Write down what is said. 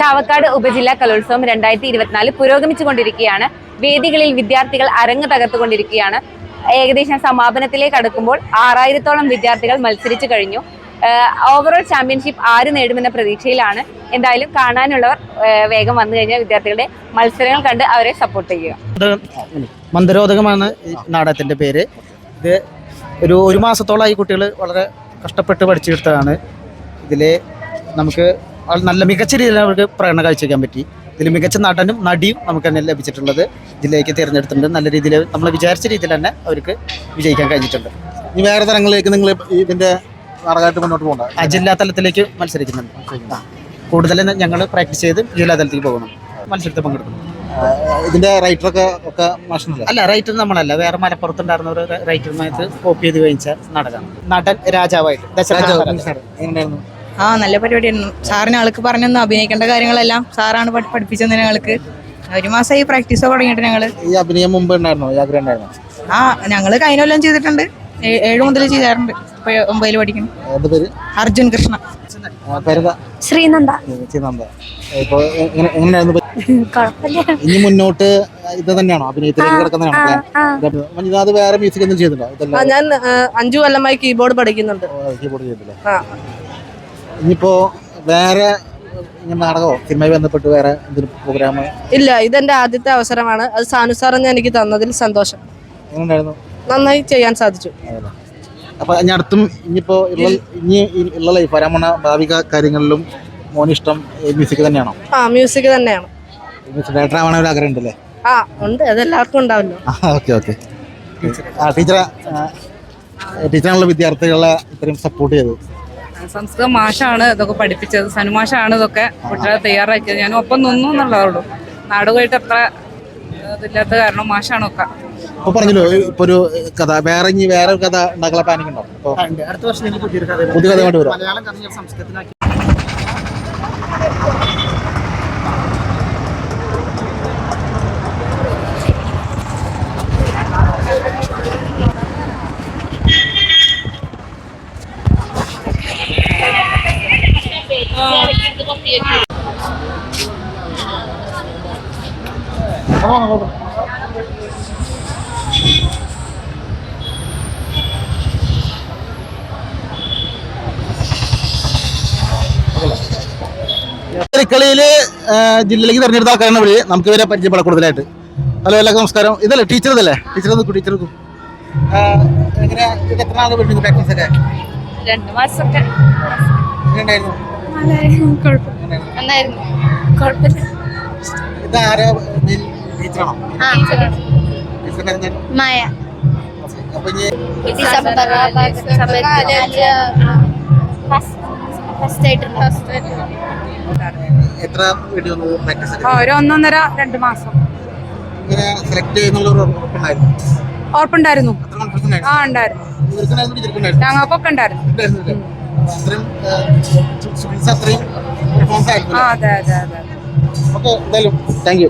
ചാവക്കാട് ഉപജില്ലാ കലോത്സവം രണ്ടായിരത്തി ഇരുപത്തിനാല് പുരോഗമിച്ചുകൊണ്ടിരിക്കുകയാണ്. വേദികളിൽ വിദ്യാർത്ഥികൾ അരങ്ങ് തകർത്തുകൊണ്ടിരിക്കുകയാണ്. ഏകദേശം സമാപനത്തിലേക്ക് അടുക്കുമ്പോൾ ആറായിരത്തോളം വിദ്യാർത്ഥികൾ മത്സരിച്ചു കഴിഞ്ഞു. ഓവറോൾ ചാമ്പ്യൻഷിപ്പ് ആര് നേടുമെന്ന പ്രതീക്ഷയിലാണ്. എന്തായാലും കാണാനുള്ളവർ വേഗം വന്നു കഴിഞ്ഞാൽ വിദ്യാർത്ഥികളുടെ മത്സരങ്ങൾ കണ്ട് അവരെ സപ്പോർട്ട് ചെയ്യുക. മന്ദരോധകമാണ് നാടകത്തിന്റെ പേര്. ഇത് ഒരു ഒരു മാസത്തോളമായി കുട്ടികൾ വളരെ കഷ്ടപ്പെട്ട് പഠിച്ചെടുത്തതാണ്. ഇതിലെ നമുക്ക് നല്ല മികച്ച രീതിയിൽ അവർക്ക് പ്രകടനം കാഴ്ചവെക്കാൻ പറ്റി. ഇതിൽ മികച്ച നടനും നടിയും നമുക്ക് തന്നെ ലഭിച്ചിട്ടുള്ളത് ജില്ലയ്ക്ക് തിരഞ്ഞെടുത്തിട്ടുണ്ട്. നല്ല രീതിയിൽ നമ്മൾ വിചാരിച്ച രീതിയിൽ തന്നെ അവർക്ക് വിജയിക്കാൻ കഴിഞ്ഞിട്ടുണ്ട്. ഇനി വേറെ തലങ്ങളിലേക്ക് നിങ്ങൾ ഇതിന്റെ മുന്നോട്ട് പോകണ്ട. ആ ജില്ലാ തലത്തിലേക്ക് മത്സരിക്കുന്നുണ്ട്. കൂടുതലും ഞങ്ങൾ പ്രാക്ടീസ് ചെയ്ത് ജില്ലാ തലത്തിലേക്ക് പോകണം മത്സരത്തിൽ പങ്കെടുക്കണം ഇതിന്റെ റൈറ്ററൊക്കെ ഒക്കെ മാഷനല്ല? അല്ല റൈറ്റർ നമ്മളല്ല. വേറെ മലപ്പുറത്തുണ്ടായിരുന്ന ഒരു റൈറ്ററുമായിട്ട് കോപ്പി ചെയ്ത് കഴിച്ച നടനാണ് നടൻ രാജാവായിട്ട്. ദശരഥ ആ നല്ല പരിപാടിയായിരുന്നു. സാറിന് ആൾക്ക് പറഞ്ഞൊന്ന് അഭിനയിക്കേണ്ട കാര്യങ്ങളെല്ലാം സാറാണ് പഠി- പഠിപ്പിച്ചത് ഞങ്ങൾക്ക് ഒരു മാസമായി പ്രാക്ടീസ് തുടങ്ങിയിട്ട് ഞങ്ങൾ. ഈ അഭിനയം മുമ്പ് ഉണ്ടായിരുന്നോ? ഈ ആഗ്രഹം ഉണ്ടായിരുന്നോ? ആ ഞങ്ങൾ കഴിഞ്ഞ കൊല്ലം ചെയ്തിട്ടുണ്ട്. ഏഴു മുതൽ ചെയ്യാറുണ്ട്. ഒമ്പതിൽ പേര്? അർജുൻ കൃഷ്ണ. ശ്രീനന്ദ. ഇനി മുന്നോട്ട് ഇത് തന്നെയാണോ? അത് വേറെ മ്യൂസിക് ഒന്നും ചെയ്തിട്ടുണ്ടോ ഞാൻ അഞ്ചു കൊല്ലമായി കീബോർഡ് പഠിക്കുന്നുണ്ട്. കീബോർഡ് ചെയ്തിട്ടില്ല. ഇനിയിപ്പോ വേറെ ഇങ്ങനെ നാടകമോ? സിനിമയുമായി ബന്ധപ്പെട്ട് വേറെ എന്തെങ്കിലും പ്രോഗ്രാം ഇല്ല ഇതെന്റെ ആദ്യത്തെ അവസരമാണ്. അത് സാനു സാറെന്ന് എനിക്ക് തന്നതിൽ സന്തോഷം. എങ്ങനെയുണ്ടായിരുന്നു? നന്നായി ചെയ്യാൻ സാധിച്ചു. അപ്പൊ ഞാൻ അടുത്തും ഇനിയിപ്പോ ഇനി ഉള്ള ലൈഫ് വരാമണ ഭാവിക ഭാവി കാര്യങ്ങളിലും മോനിഷ്ടം മ്യൂസിക് തന്നെയാണോ? ആ മ്യൂസിക് തന്നെയാണ്. മ്യൂസിക് ഡയറക്ടർ ഒരു ആഗ്രഹം ഉണ്ടല്ലേ? ആ ഉണ്ട്. അതെല്ലാവർക്കും ഉണ്ടാവല്ലോ. ഓക്കെ ഓക്കെ ടീച്ചറെ ടീച്ചറാണല്ലോ വിദ്യാർത്ഥികളെ ഇത്രയും സപ്പോർട്ട് ചെയ്തത്. സംസ്കൃത മാഷാണ് ഇതൊക്കെ പഠിപ്പിച്ചത്. സനുമാഷാണ് ഇതൊക്കെ കുട്ടികളെ തയ്യാറാക്കിയത്. ഞാൻ ഒപ്പം നിന്നു എന്നുള്ളതുള്ളൂ നാടുമായിട്ട് അത്ര ഇതില്ലാത്ത കാരണം മാഷാണ് ഒക്കെ. ഇപ്പൊ പറഞ്ഞല്ലോ ഇപ്പൊ ഒരു കഥ വേറെ ഇനി വേറെ കഥ ഉണ്ടാക്കാനുള്ള പ്ലാനിങ് ഉണ്ടോ. അടുത്ത വർഷം പുതിയ കഥ കൊണ്ട് കളിയിൽ ജില്ലയിലേക്ക് തെരഞ്ഞെടുത്ത ആൾക്കാരാണ് വിളി നമുക്ക് ഇവരെ പരിചയപ്പെടാം കൂടുതലായിട്ട്. ഹലോ എല്ലാവർക്കും നമസ്കാരം. ഇതല്ലേ ടീച്ചർ ഇതല്ലേ? ടീച്ചർ നോക്കൂ ടീച്ചർ നോക്കൂ എങ്ങനെ എത്ര നാൾ പ്രാക്ടീസ് ഒക്കെ? രണ്ട് മാസമൊക്കെ. എങ്ങനെയുണ്ടായിരുന്നു മായ. ഡിസംബർ എത്ര ഒരു ഒന്നൊന്നര രണ്ട് മാസം. ഉറപ്പുണ്ടായിരുന്നു. ആ ഉണ്ടായിരുന്നു. ഞങ്ങൾക്കൊക്കെ ഉണ്ടായിരുന്നു? അത്രയും അത്രയും ഓക്കെ എന്തായാലും താങ്ക് യു